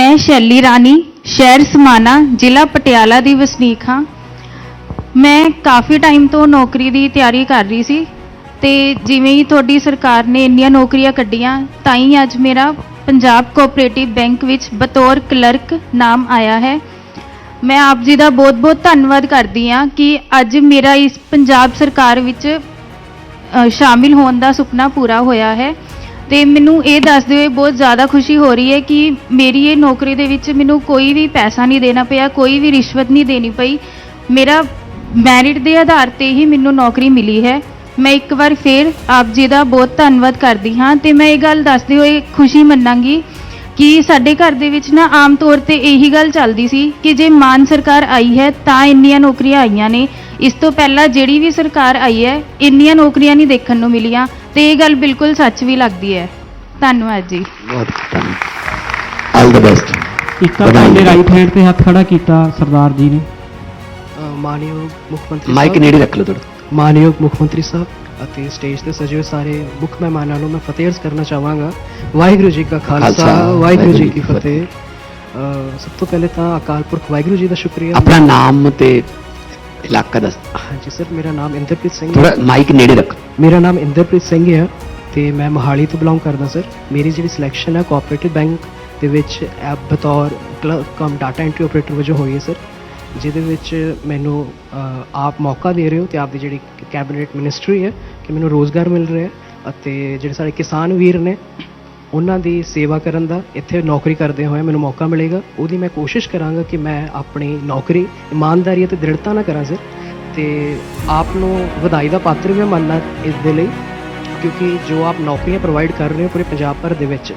ਮੈਂ ਸ਼ੈਲੀ ਰਾਣੀ, ਸ਼ਹਿਰ ਸਮਾਣਾ, ਜ਼ਿਲ੍ਹਾ ਪਟਿਆਲਾ ਦੀ ਵਸਨੀਕ ਹਾਂ। ਮੈਂ ਕਾਫੀ ਟਾਈਮ ਤੋਂ ਨੌਕਰੀ ਦੀ ਤਿਆਰੀ ਕਰ ਰਹੀ ਸੀ ਤੇ ਜਿਵੇਂ ਹੀ ਤੁਹਾਡੀ ਸਰਕਾਰ ਨੇ ਇੰਨੀਆਂ ਨੌਕਰੀਆਂ ਕੱਢੀਆਂ, ਤਾਂ ਹੀ ਅੱਜ ਮੇਰਾ ਪੰਜਾਬ ਕੋਆਪਰੇਟਿਵ ਬੈਂਕ ਵਿੱਚ ਬਤੌਰ ਕਲਰਕ ਨਾਮ ਆਇਆ ਹੈ। ਮੈਂ ਆਪ ਜੀ ਦਾ ਬਹੁਤ-ਬਹੁਤ ਧੰਨਵਾਦ ਕਰਦੀ ਹਾਂ ਕਿ ਅੱਜ ਮੇਰਾ ਇਸ ਪੰਜਾਬ ਸਰਕਾਰ ਵਿੱਚ ਸ਼ਾਮਿਲ ਹੋਣ ਦਾ ਸੁਪਨਾ ਪੂਰਾ ਹੋਇਆ ਹੈ। ਤੇ ਮੈਨੂੰ ਇਹ ਦੱਸਦੇ ਹੋਏ ਬਹੁਤ ਜ਼ਿਆਦਾ ਖੁਸ਼ੀ ਹੋ ਰਹੀ ਹੈ ਕਿ ਮੇਰੀ ਇਹ ਨੌਕਰੀ ਦੇ ਵਿੱਚ ਮੈਨੂੰ ਕੋਈ ਵੀ ਪੈਸਾ ਨਹੀਂ ਦੇਣਾ ਪਿਆ, ਕੋਈ ਵੀ ਰਿਸ਼ਵਤ ਨਹੀਂ ਦੇਣੀ ਪਈ। ਮੇਰਾ ਮੈਰਿਟ ਦੇ ਆਧਾਰ ਤੇ ਹੀ ਮੈਨੂੰ ਨੌਕਰੀ ਮਿਲੀ ਹੈ। ਮੈਂ ਇੱਕ ਵਾਰ ਫੇਰ ਆਪ ਜੀ ਦਾ ਬਹੁਤ ਧੰਨਵਾਦ ਕਰਦੀ ਹਾਂ ਤੇ ਮੈਂ ਇਹ ਗੱਲ ਦੱਸਦੇ ਹੋਏ ਖੁਸ਼ੀ ਮੰਨਾਂਗੀ ਕਿ ਸਾਡੇ ਘਰ ਦੇ ਵਿੱਚ ਨਾ ਆਮ ਤੌਰ ਤੇ ਇਹੀ ਗੱਲ ਚੱਲਦੀ ਸੀ ਕਿ ਜੇ ਮਾਨ ਸਰਕਾਰ ਆਈ ਹੈ ਤਾਂ ਇੰਨੀਆਂ ਨੌਕਰੀਆਂ ਆਈਆਂ ਨੇ। ਇਸ ਤੋਂ ਪਹਿਲਾਂ ਜਿਹੜੀ ਵੀ ਸਰਕਾਰ ਆਈ ਹੈ, ਇੰਨੀਆਂ ਨੌਕਰੀਆਂ ਨਹੀਂ ਦੇਖਣ ਨੂੰ ਮਿਲੀਆਂ। ਤੇ ਇਹ ਗੱਲ ਬਿਲਕੁਲ ਸੱਚ ਵੀ ਲੱਗਦੀ ਹੈ। ਧੰਨਵਾਦ ਜੀ। ਬਹੁਤ ਧੰਨਵਾਦ। ਆਲ ਦ ਬੈਸਟ ਇੱਕ ਤਾਂ ਤੁਹਾਡੇ ਰਾਈਟ ਹੈਂਡ ਤੇ ਹੱਥ ਖੜਾ ਕੀਤਾ ਸਰਦਾਰ ਜੀ ਨੇ। ਮਾਨਯੋਗ ਮੁੱਖ ਮੰਤਰੀ ਮਾਈਕ ਨੇੜੇ ਰੱਖ ਲਓ ਥੋੜਾ ਮਾਨਯੋਗ ਮੁੱਖ ਮੰਤਰੀ ਸਾਹਿਬ ਅਤੇ ਸਟੇਜ ਤੇ ਸਜੇ ਹੋਏ ਸਾਰੇ ਮੁੱਖ ਮਹਿਮਾਨਾਂ ਨੂੰ ਮੈਂ ਫਤਿਹ ਅਰਜ਼ ਕਰਨਾ ਚਾਹਾਂਗਾ। ਵਾਹਿਗੁਰੂ ਜੀ ਕਾ ਖਾਲਸਾ ਵਾਹਿਗੁਰੂ ਜੀ ਕੀ ਫਤਿਹ। ਅ, ਸਭ ਤੋਂ ਪਹਿਲੇ ਤਾਂ ਅਕਾਲ ਪੁਰਖ ਵਾਹਿਗੁਰੂ ਜੀ ਦਾ ਸ਼ੁਕਰੀਆ। ਆਪਣਾ ਨਾਮ ਤੇ ਇਲਾਕਾ ਦੱਸ। ਹਾਂਜੀ ਸਰ ਮੇਰਾ ਨਾਮ ਇੰਦਰਪ੍ਰੀਤ ਸਿੰਘ ਹੈ। ਥੋੜਾ ਮਾਈਕ ਨੇੜੇ ਰੱਖ। ਮੇਰਾ ਨਾਮ ਇੰਦਰਪ੍ਰੀਤ ਸਿੰਘ ਹੈ ਤੇ ਮੈਂ ਮੋਹਾਲੀ ਤੋਂ ਬਿਲੋਂਗ ਕਰਦਾ ਸਰ ਮੇਰੀ ਜਿਹੜੀ ਸਿਲੈਕਸ਼ਨ ਹੈ ਕੋਆਪਰੇਟਿਵ ਬੈਂਕ ਦੇ ਵਿੱਚ ਐਪ ਬਤੌਰ clerk cum data entry operator ਵਜੋਂ ਹੋਈ ਹੈ ਸਰ ਜਿਹਦੇ ਵਿੱਚ ਮੈਨੂੰ ਅ, ਆਪ ਮੌਕਾ ਦੇ ਰਹੇ ਹੋ ਤੇ ਆਪ ਦੀ ਜਿਹੜੀ ਕੈਬਨਿਟ ਮਿਨਿਸਟਰੀ ਹੈ ਕਿ ਮੈਨੂੰ ਰੋਜ਼ਗਾਰ ਮਿਲ ਰਿਹਾ ਹੈ ਅਤੇ ਜਿਹੜੇ ਸਾਡੇ ਕਿਸਾਨ ਵੀਰ ਨੇ ਉਹਨਾਂ ਦੀ ਸੇਵਾ ਕਰਨ ਦਾ ਇੱਥੇ ਨੌਕਰੀ ਕਰਦੇ ਹੋਏ ਮੈਨੂੰ ਮੌਕਾ ਮਿਲੇਗਾ। ਉਹਦੀ ਮੈਂ ਕੋਸ਼ਿਸ਼ ਕਰਾਂਗਾ ਕਿ ਮੈਂ ਆਪਣੀ ਨੌਕਰੀ ਇਮਾਨਦਾਰੀ ਅਤੇ ਦ੍ਰਿੜਤਾ ਨਾਲ ਕਰਾਂ ਸਰ। ਤੇ ਆਪ ਨੂੰ ਵਧਾਈ ਦਾ ਪਾਤਰ ਵੀ ਮੈਂ ਮੰਨਣਾ ਇਸ ਦੇ ਲਈ, ਕਿਉਂਕਿ ਜੋ ਆਪ ਨੌਕਰੀਆਂ ਪ੍ਰੋਵਾਈਡ ਕਰ ਰਹੇ ਹੋ ਪੂਰੇ ਪੰਜਾਬ ਭਰ ਦੇ ਵਿੱਚ,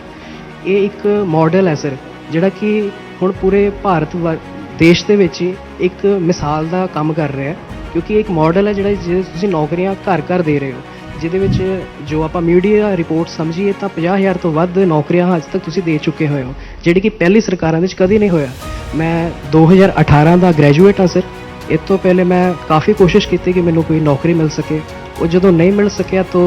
ਇਹ ਇੱਕ ਮਾਡਲ ਹੈ ਸਰ, ਜਿਹੜਾ ਕਿ ਹੁਣ ਪੂਰੇ ਭਾਰਤ ਵਰ- ਦੇਸ਼ ਦੇ ਵਿੱਚ ਹੀ ਇੱਕ ਮਿਸਾਲ ਦਾ ਕੰਮ ਕਰ ਰਿਹਾ ਹੈ, ਕਿਉਂਕਿ ਇਹ ਇੱਕ ਮਾਡਲ ਹੈ ਜਿਹੜਾ ਜਿਸ ਤੁਸੀਂ ਨੌਕਰੀਆਂ ਘਰ ਘਰ ਦੇ ਰਹੇ ਹੋ। ਜਿਹਦੇ ਵਿੱਚ ਜੋ ਆਪਾਂ ਮੀਡੀਆ ਰਿਪੋਰਟ ਸਮਝੀਏ ਤਾਂ 50000 ਤੋਂ ਵੱਧ ਨੌਕਰੀਆਂ ਅੱਜ ਤੱਕ ਤੁਸੀਂ ਦੇ ਚੁੱਕੇ ਹੋਏ ਹੋ, ਜਿਹੜੀ ਕਿ ਪਹਿਲੀ ਸਰਕਾਰਾਂ ਵਿੱਚ ਕਦੀ ਨਹੀਂ ਹੋਇਆ। ਮੈਂ 2018 ਦਾ ਗ੍ਰੈਜੂਏਟ ਹਾਂ ਸਰ ਇਸ ਤੋਂ ਪਹਿਲੇ ਮੈਂ ਕਾਫੀ ਕੋਸ਼ਿਸ਼ ਕੀਤੀ ਕਿ ਮੈਨੂੰ ਕੋਈ ਨੌਕਰੀ ਮਿਲ ਸਕੇ। ਉਹ ਜਦੋਂ ਨਹੀਂ ਮਿਲ ਸਕਿਆ ਤਾਂ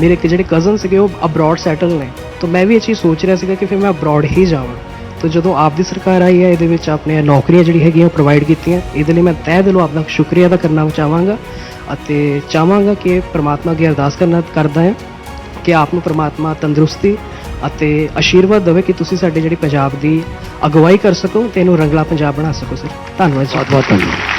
ਮੇਰੇ ਜਿਹੜੇ ਕਜ਼ਨ ਸੀਗੇ ਉਹ ਅਬਰੋਡ ਸੈਟਲ ਨੇ। ਤਾਂ ਮੈਂ ਵੀ ਇਹ ਚੀਜ਼ ਸੋਚ ਰਿਹਾ ਸੀਗਾ ਕਿ ਫਿਰ ਮੈਂ ਅਬਰੋਡ ਹੀ ਜਾਵਾਂ। ਤਾਂ ਜਦੋਂ ਆਪ ਦੀ ਸਰਕਾਰ ਆਈ ਹੈ, ਇਹਦੇ ਵਿੱਚ ਆਪਣੇ ਨੌਕਰੀਆਂ ਜਿਹੜੀ ਹੈਗੀਆਂ ਪ੍ਰੋਵਾਈਡ ਕੀਤੀਆਂ। ਇਹਦੇ ਲਈ ਮੈਂ ਤਹਿ ਦਿਲੋਂ ਆਪਦਾ ਸ਼ੁਕਰੀਆ ਅਦਾ ਕਰਨਾ ਚਾਹਾਂਗਾ ਅਤੇ ਚਾਹਾਂਗਾ ਕਿ ਪ੍ਰਮਾਤਮਾ ਅੱਗੇ ਅਰਦਾਸ ਕਰਨਾ ਕਰਦਾ ਹਾਂ ਕਿ ਆਪ ਨੂੰ ਪ੍ਰਮਾਤਮਾ ਤੰਦਰੁਸਤੀ ਅਤੇ ਆਸ਼ੀਰਵਾਦ ਦੇਵੇ ਕਿ ਤੁਸੀਂ ਸਾਡੇ ਜਿਹੜੀ ਪੰਜਾਬ ਦੀ ਅਗਵਾਈ ਕਰ ਸਕੋ ਤੇ ਇਹਨੂੰ ਰੰਗਲਾ ਪੰਜਾਬ ਬਣਾ ਸਕੋ, ਸਰ। ਧੰਨਵਾਦ ਬਹੁਤ ਬਹੁਤ ਧੰਨਵਾਦ।